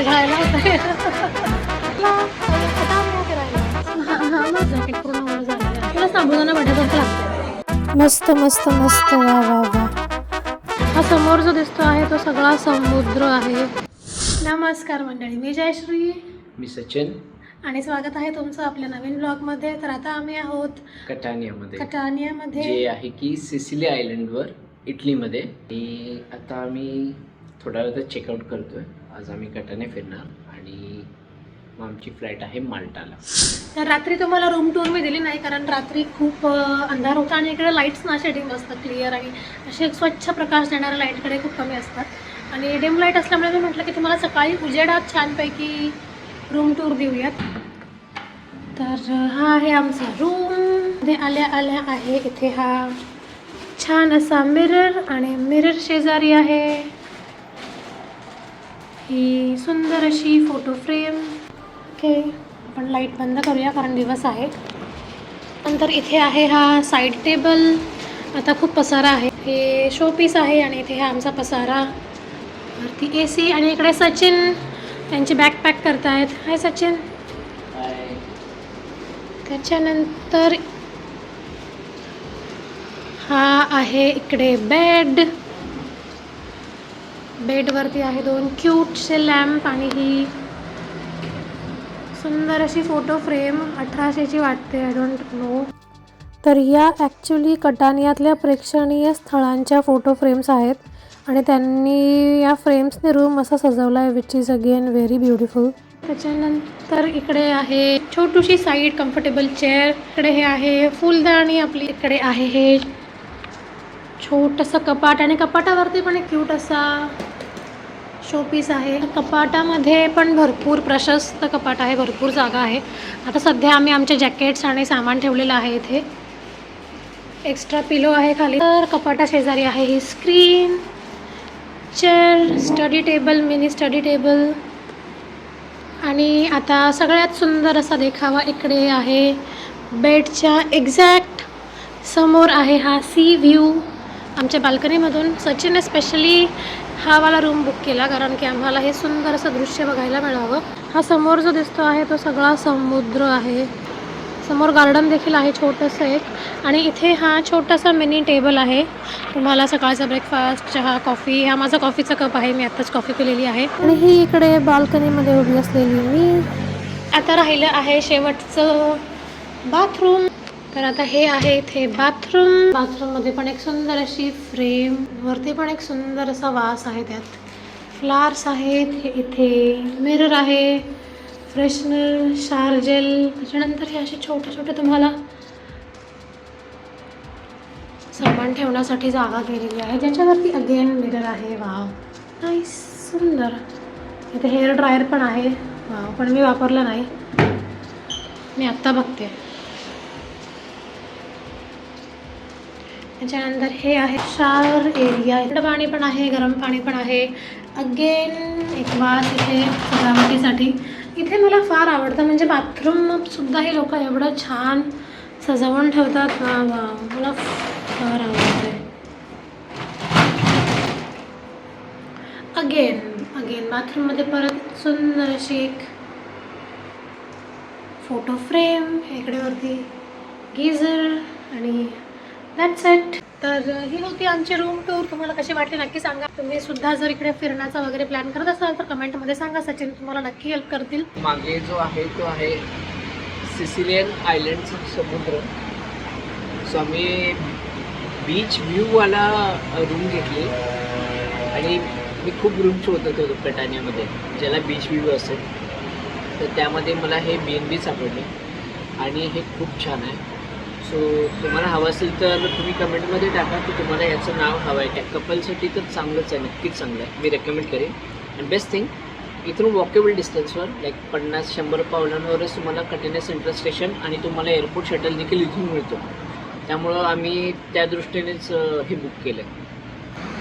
तुला. हा, हा, साबुदाणा लागतंय. मस्त मस्त मस्त वा वा वा. हा समोर जो दिसतो आहे तो सगळा समुद्र आहे. नमस्कार मंडळी मी जयश्री. मी सचिन. आणि स्वागत आहे तुमचं आपल्या नवीन ब्लॉगमध्ये तर आता आम्ही आहोत कटानियामध्ये. कटानियामध्ये. जे आहे की सिसिली आयलंडवर इटलीमध्ये. आणि आता आम्ही थोड्या वेळात चेकआउट करतो आहे आज आम्ही कटाने फिरणार आणि मग आमची फ्लाईट आहे माल्टाला. तर रात्री तुम्हाला रूम टूर मी दिली नाही कारण रात्री खूप अंधार होता आणि इकडे लाईट्स ना शेडिंग असतात क्लिअर आणि असे स्वच्छ प्रकाश देणाऱ्या लाईटकडे खूप कमी असतात. आणि डिम लाइट असल्यामुळे मी म्हटलं की तुम्हाला सकाळी उजेडात छानपैकी रूम टूर देऊयात. तर हा आहे आमचा रूममध्ये आल्या आल्या आहे इथे हा छान असा मिरर आणि मिरर शेजारी आहे. ही सुंदर अशी फोटो फ्रेम ओके आपण लाइट बंद करूया कारण दिवस आहे. नंतर इथे आहे हा साईड टेबल आता खूप पसारा आहे. हे शो पीस आहे आणि इथे हा आमचा पसारा. वरती ए सी आणि इकडे सचिन त्यांची बॅग पॅक करतायत. हाय सचिन. त्याच्यानंतर हा आहे इकडे बेड बेडवरती आहे दोन क्यूटसे लॅम्प आणि ही सुंदर अशी फोटो फ्रेम अठराशेची वाटते. आय डोंट नो तर या ॲक्च्युली कटानियातल्या प्रेक्षणीय स्थळांच्या फोटो फ्रेम्स आहेत आणि त्यांनी या फ्रेम्सने रूम असा सजवला आहे which is again very beautiful त्याच्यानंतर इकडे आहे छोटीशी साईड कम्फर्टेबल चेअर इकडे हे आहे फुलदाणी आपली. इकडे आहे हे छोटंसं कपाट आणि कपाटावरती पण एक क्यूट असा शोपीस आहे. कपाटामध्ये पण भरपूर प्रशस्त कपाट आहे भरपूर जागा आहे. आता सध्या आम्ही आमचे जॅकेट्स आणि सामान ठेवलेलं आहे इथे. एक्स्ट्रा पिलो आहे खाली. तर कपाटा शेजारी आहे ही screen chair study table mini study table आणि आता सगळ्यात सुंदर असा देखावा इकडे आहे. बेडच्या एक्झॅक्ट समोर आहे हा सी व्ह्यू आमच्या बाल्कनीमधून सचिनने स्पेशली हा वाला रूम बुक केला कारण की आम्हाला हे सुंदर असं दृश्य बघायला मिळावं. हा समोर जो दिसतो आहे तो सगळा समुद्र आहे. समोर गार्डन देखील आहे छोटंसं एक. आणि इथे हा छोटासा मिनी टेबल आहे. तुम्हाला सकाळचा ब्रेकफास्ट चहा कॉफी हा माझा कॉफीचा कप आहे. मी आत्ताच कॉफी पिलेली आहे. आणि ही इकडे बाल्कनीमध्ये उभी असलेली मी. आता राहिलं आहे शेवटचं बाथरूम तर आता हे आहे इथे बाथरूम बाथरूममध्ये पण एक सुंदर अशी फ्रेम वरती पण एक सुंदर असा वास आहे त्यात. फ्लार्स आहेत हे इथे मिरर आहे फ्रेशनर शार्जेल त्याच्यानंतर हे असे छोटे छोटे तुम्हाला सामान ठेवण्यासाठी जागा केलेली आहे. ज्याच्यावरती अगेन मिरर आहे. वाव नाही सुंदर. इथे हेअर ड्रायर पण आहे. वाव पण मी वापरलं नाही. मी आत्ता बघते. त्याच्यानंतर हे आहे. शावर एरिया इकडं पाणी पण आहे गरम पाणी पण आहे. अगेन एक वास इथे सजावटीसाठी. इथे मला फार आवडतं म्हणजे बाथरूमसुद्धा हे लोक एवढं छान सजवून ठेवतात. वा वा मला फार आवडतं अगेन अगेन बाथरूममध्ये परत सुंदर अशी एक फोटो फ्रेम इकडे वरती गीझर आणि दॅट्स इट तर ही होती आमची रूम टूर तुम्हाला कशी वाटली नक्की सांगा. तुम्ही सुद्धा जर इकडे फिरण्याचा वगैरे प्लॅन करत असाल तर कमेंटमध्ये सांगा सचिन. तुम्हाला नक्की हेल्प करतील. मागे जो आहे तो आहे सिसिलियन आयलंडचा समुद्र. सो आम्ही बीच व्ह्यूवाला रूम घेतली. आणि मी खूप रूम शोधत होतो कटानियामध्ये ज्याला बीच व्ह्यू असेल. तर त्यामध्ये मला हे बी एन बी सापडले. आणि हे खूप छान आहे. सो तुम्हाला हवं असेल तर तुम्ही कमेंटमध्ये टाका की तुम्हाला याचं नाव हवं आहे. त्या कपलसाठी तर चांगलंच आहे नक्कीच चांगलं आहे. मी रेकमेंड करेन. अँड बेस्ट थिंग इथून वॉकेबल डिस्टन्सवर लाईक पन्नास शंभर पावलांवरच तुम्हाला कटेने सेंट्रल स्टेशन आणि तुम्हाला एअरपोर्ट शटल देखील इथून मिळतो. त्यामुळं आम्ही त्या दृष्टीनेच हे बुक केलं आहे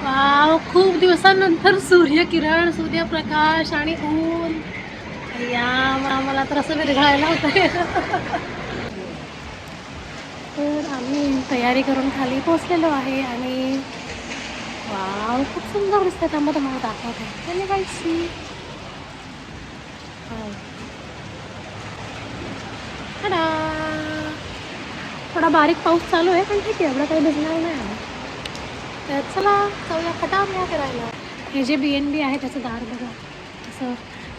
वाव खूप दिवसानंतर सूर्यकिरण सूर्यप्रकाश आणि ऊन. या मला तर असं विरघळायला होतं तर आम्ही तयारी करून खाली पोचलेलो आहे आणि वाव खूप सुंदर दिसतं त्यामुळे तुम्हाला दाखवत. आहे हाय. थोडा बारीक पाऊस चालू आहे पण ठीक आहे एवढं काही भिजणार नाही आहे तर चला जाऊया खटावया फिरायला हे जे बी एन बी आहे त्याचं दार बघा. असं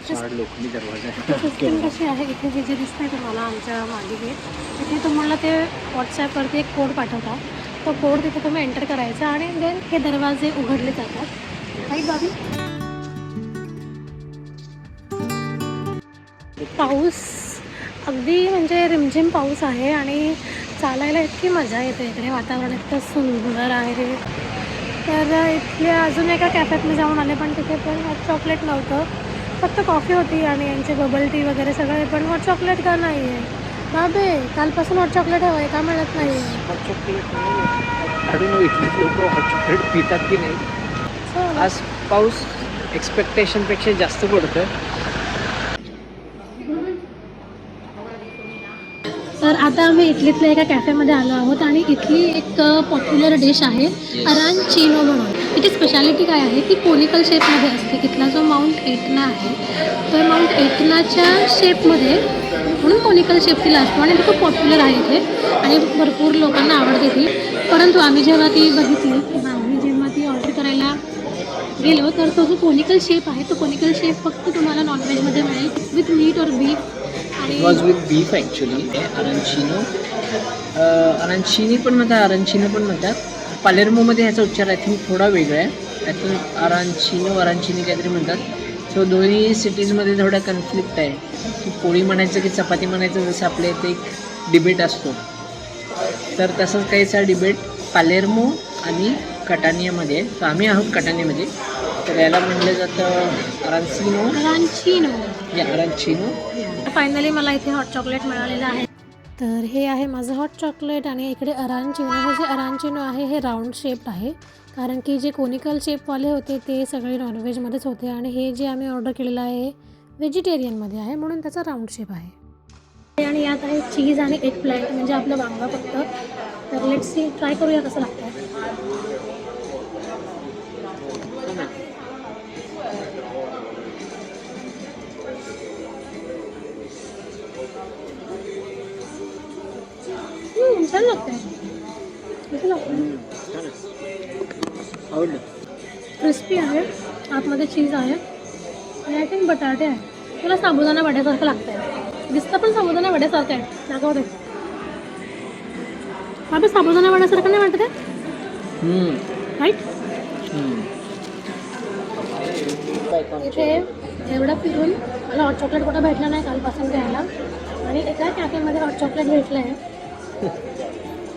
सिस्टीम कशी आहे? इथे जे दिसतंय तुम्हाला आमच्या मागे गेट इथे तुम्हाला ते व्हॉट्सॲपवरती एक कोड पाठवता तो कोड तिथे तुम्ही एंटर करायचा आणि देन हे दरवाजे उघडले जातात. काही बाबी? पाऊस अगदी म्हणजे रिमझिम पाऊस आहे आणि चालायला इतकी मजा येते इकडे वातावरण इतकं सुंदर आहे. तर इथले अजून एका कॅफेत मी जाऊन आले पण तिथे पण चॉकलेट नव्हतं. फक्त कॉफी होती आणि यांचे बबल टी वगैरे सगळे पण हॉट चॉकलेट का नाही आहे बाबे कालपासून हॉट चॉकलेट हवं आहे का मिळत नाही हॉट चॉकलेट लोक हॉट चॉकलेट पितात की नाही. आज पाऊस एक्सपेक्टेशनपेक्षा जास्त पडतं आता आम्ही इटलीतल्या एका कॅफेमध्ये आलो आहोत आणि इथली एक पॉप्युलर डिश आहे अरांचिनो म्हणून. इथे स्पेशालिटी काय आहे की कोनिकल शेपमध्ये असते. इथला जो माउंट एटना आहे तो माउंट एटनाच्या शेपमध्ये म्हणून कोनिकल शेप तिला असतो आणि ती खूप पॉप्युलर आहे इथे आणि भरपूर लोकांना आवडते ती. परंतु आम्ही जेव्हा ती बघितली किंवा आम्ही जेव्हा ती ऑर्डर करायला गेलो तर तो जो कोनिकल शेप आहे तो कोनिकल शेप फक्त तुम्हाला नॉनव्हेजमध्ये मिळेल. विथ मीट और beef it was with beef actually arancino arancini पण म्हणतात अरांचिनो पण म्हणतात. पालेर्मोमध्ये ह्याचा उच्चार आय थिंक थोडा वेगळा आहे. आय थिंक अरांचिनो अरांचिनी काहीतरी म्हणतात. सो दोन्ही सिटीजमध्ये थोडा कन्फ्लिक्ट आहे. की पोळी म्हणायचं की चपाती म्हणायचं जसं आपल्या इथे एक डिबेट असतो. तर तसंच काहीसा डिबेट पालेर्मो आणि कटानियामध्ये तर आम्ही आहोत कटानियामध्ये तर याला म्हणलं जातं अरांचिनो रांचिनो या अरांचिनो फायनली मला इथे हॉट चॉकलेट मिळालेलं आहे. तर हे आहे माझं हॉट चॉकलेट आणि इकडे अरांचिनो हे जे अरांचिनो आहे हे राऊंड शेप्ड आहे. कारण की जे कोनिकल शेपवाले होते ते सगळे नॉनव्हेजमध्येच होते. आणि हे जे आम्ही ऑर्डर केलेलं आहे व्हेजिटेरियनमध्ये आहे. म्हणून त्याचा राऊंड शेप आहे. आणि यात आहे चीज आणि एक प्लॅट म्हणजे आपलं वांगा फक्त. तर लेट सी ट्राय करूया कसं लागतं. आवडलं. क्रिस्पी आहे आतमध्ये चीज आहे आणि आय थिंक बटाटे आहे. तुला साबुदाणा वड्यासारखं लागतं आहे दिसतं पण साबुदाणा वड्यासारखं आहे. दाखवते बाबा साबुदाणा वड्यासारखं नाही वाटत आहे? राईट. इथे एवढं फिरून मला हॉट चॉकलेट कुठं भेटलं नाही कालपासून घ्यायला. आणि एका कॅफेमध्ये हॉट चॉकलेट भेटलं आहे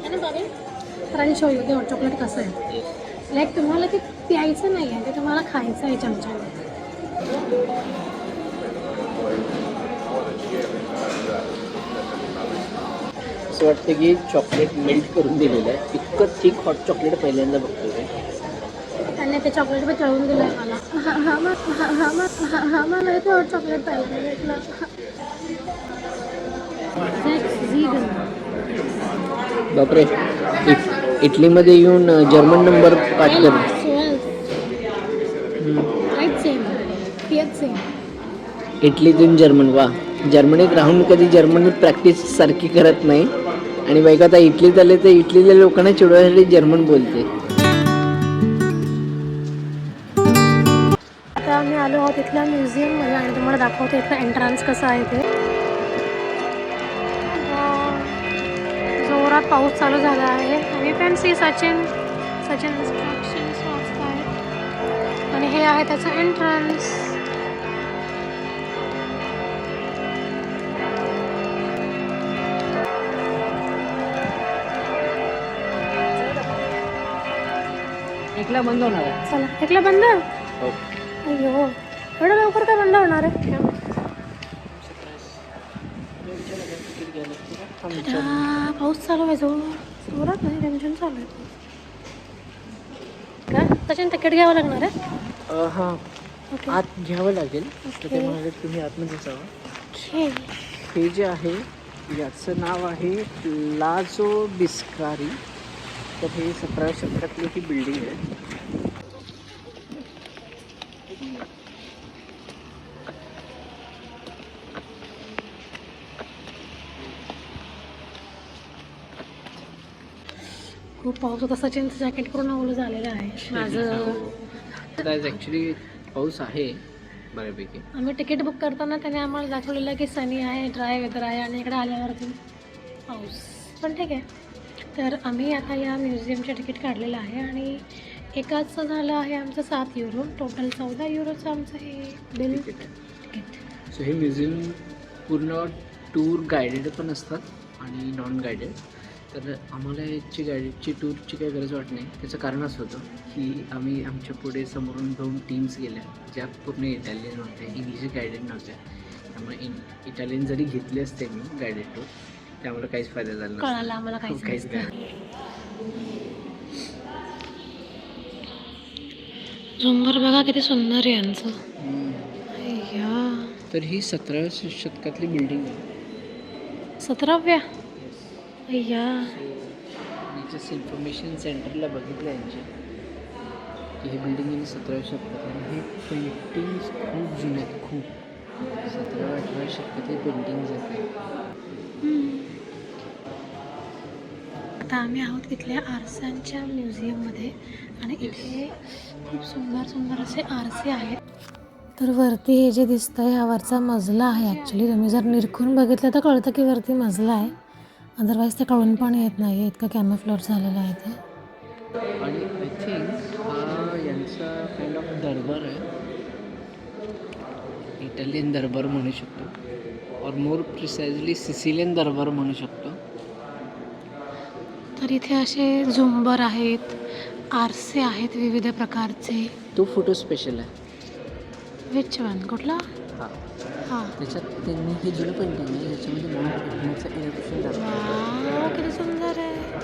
आणि तर आणि शो ते हॉट चॉकलेट कसं आहे. लाईक तुम्हाला ते प्यायचं नाही आहे ते तुम्हाला खायचं आहे चमच्याने असं वाटतं की चॉकलेट मेल्ट करून दिलेलं आहे इतकं थिक हॉट चॉकलेट पहिल्यांदा बघतोय मी. त्यांनी ते चॉकलेट पण तळून दिलं आहे मला हा हा मग हा हा मग हा हा मला इथे हॉट चॉकलेट पाहिजे भेटलं. बापरे इटलीमध्ये येऊन जर्मन नंबर पाठ इटलीतून जर्मन वा. जर्मनीत राहून कधी जर्मनी प्रॅक्टिस सारखी करत नाही. आणि बाईक आता इटलीत आले तर इटलीतल्या लोकांना चिडवण्यासाठी जर्मन बोलते. आता आम्ही आलो आहोत इथल्या म्युझियममध्ये आणि तुम्हाला दाखवतो इथलं एंट्रान्स कसं आहे ते. जोरात पाऊस चालू झाला आहे. आणि can see Sachin Sachin instructions वाचत आणि हे आहे त्याचं एंट्रन्स एकला बंद होणार आहे. चला ऐकलं बंद? हो. अయ్యో एवढं लवकर काय बंद होणार आहे? पाऊस चालू आहे जोर जोरात नाही टेन्शन चालू आहे. का सचिन तिकीट घ्यावं लागणार आहे? हां. ओके. आत घ्यावं लागेल. तर ते ओके. म्हणाले तुम्ही आतमध्ये जावं. ओके. हे जे आहे याचं नाव आहे लाजो बिस्कारी. तर हे सतराव्या शतकातली ही बिल्डिंग आहे. खूप पाऊस होता. सचिनचं जॅकेट पूर्ण ओलं झालेलं आहे. माझं ॲक्च्युली पाऊस आहे बऱ्यापैकी. आम्ही तिकीट बुक करताना त्याने आम्हाला दाखवलेलं की सनी आहे ड्राय वेदर आहे आणि इकडे आल्यावरती पाऊस. पण ठीक आहे. तर आम्ही आता या म्युझियमचे तिकीट काढलेलं आहे आणि एकाचं झालं आहे आमचं सात युरो टोटल चौदा युरोचं आमचं हे बिल तिकीट सो हे म्युझियम पूर्ण टूर गायडेड पण असतात आणि नॉन गायडेड तर आम्हाला याची गाईडची टूरची काही गरज वाटत नाही. त्याचं कारण असं होतं की आम्ही आमच्या पुढे समोरून दोन टीम्स गेल्या ज्या पूर्ण इटालियन होत्या इंग्लिश गायडेड नव्हत्या. त्यामुळे इन इटालियन जरी घेतले असते मी गायडेड टूर त्यामुळे काहीच फायदा झाला. कळालं आम्हाला काहीच काहीच. नाही. झुंबर बघा किती सुंदर आहे यांचं. तर ही सतराव्या शतकातली बिल्डिंग आहे. सतराव्या? अय्या. मी इन्फॉर्मेशन सेंटरला बघितलं यांच्या की हे बिल्डिंग यांनी सतराव्या शतकात. आणि हे पेंटिंग्स खूप जुने आहेत खूप. सतराव्या अठराव्या शतकात हे पेंटिंग्स आहेत. आता आम्ही आहोत तिथल्या आरशांच्या म्युझियममध्ये. आणि इथे खूप सुंदर सुंदर असे आरसे आहेत. तर वरती हे जे दिसतंय हा वरचा मजला आहे ॲक्च्युली तुम्ही जर निरखून बघितलं तर कळतं की वरती मजला आहे. अदरवाईज ते कळून पण येत नाही. इतकं कॅमोफ्लॉट झालेलं आहे ते. आणि आय थिंक हा यांचा काइंड ऑफ दरबार आहे. इटालियन दरबार म्हणू शकतो. और मोर प्रिसाइजली सिसिलियन दरबार म्हणू शकतो. तर इथे असे झुंबर आहेत आरसे आहेत विविध प्रकारचे. तो फोटो स्पेशल आहे. विच वन कुठला? हा. हां. त्याच्यात त्यांनी हे जुनं पेंटिंग आहे ज्याच्यामध्ये माउंट दाखवलं वाव, किती सुंदर आहे.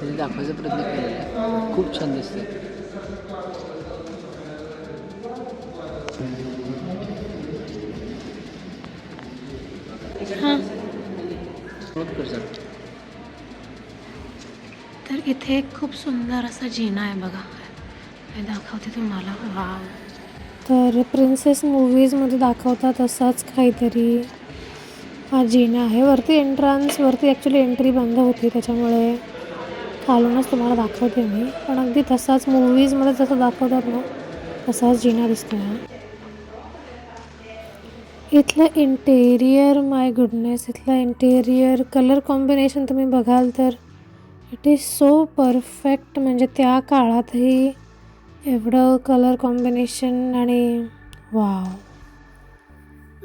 तरी दाखवायचा प्रयत्न केलेला आहे. खूप छान दिसते हां. तर इथे एक खूप सुंदर असा जिना आहे बघा. दाखवते तुम्हाला. वाव. तर प्रिन्सेस मूवीजमध्ये दाखवतात असाच काहीतरी. हा जिना आहे. वरती एंट्रान्सवरती ॲक्च्युली एंट्री बंद होती त्याच्यामुळे. खालूनच तुम्हाला दाखवते मी. पण अगदी तसाच मूवीजमध्ये जसं दाखवतात ना तसाच जिना दिसतो हा इथलं इंटेरियर माय गुडनेस इथलं इंटेरियर कलर कॉम्बिनेशन तुम्ही बघाल तर इट इज सो परफेक्ट म्हणजे त्या काळातही एवढं कलर कॉम्बिनेशन आणि वाव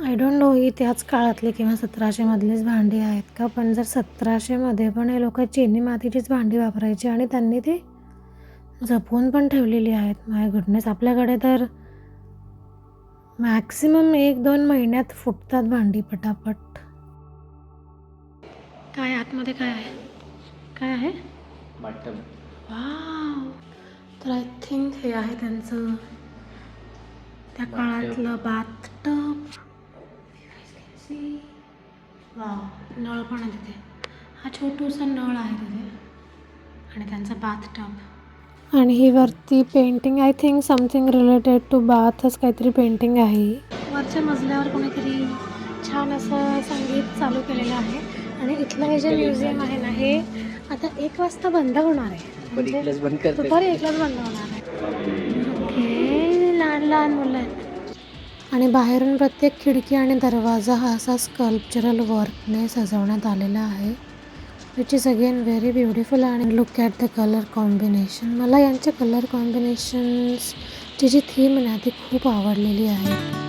आय डोंट नो ही त्याच काळातली किंवा सतराशेमधलीच भांडी आहेत का? पण जर सतराशेमध्ये पण हे लोक चिनी मातीचीच भांडी वापरायची आणि त्यांनी ती जपून पण ठेवलेली आहेत. माय गुडनेस आपल्याकडे तर मॅक्सिमम एक दोन महिन्यात फुटतात भांडी पटापट. काय आतमध्ये काय आहे? काय आहे. वाव तर आय थिंक हे आहे त्यांचं त्या काळातलं बाथटब वाव नळ पण आहे तिथे. हा छोटूसा नळ आहे तिथे. आणि त्यांचा बाथटब आणि ही वरती painting I think something related to बाथच काहीतरी पेंटिंग आहे. वरच्या मजल्यावर कोणीतरी छान असं संगीत चालू केलेलं आहे. आणि इथलं हे जे म्युझियम आहे ना हे आता एक वाजता बंद होणार आहे. म्हणजे दुपारी एकलाच बंद होणार आहे. लहान लहान मुलं आहेत. आणि बाहेरून प्रत्येक खिडकी आणि दरवाजा हा असा स्कल्पचरल वर्कने सजवण्यात आलेला आहे which is again very beautiful आणि look at the colour combination मला यांचे कलर कॉम्बिनेशन्सची जी थीम आहे ती खूप आवडलेली आहे.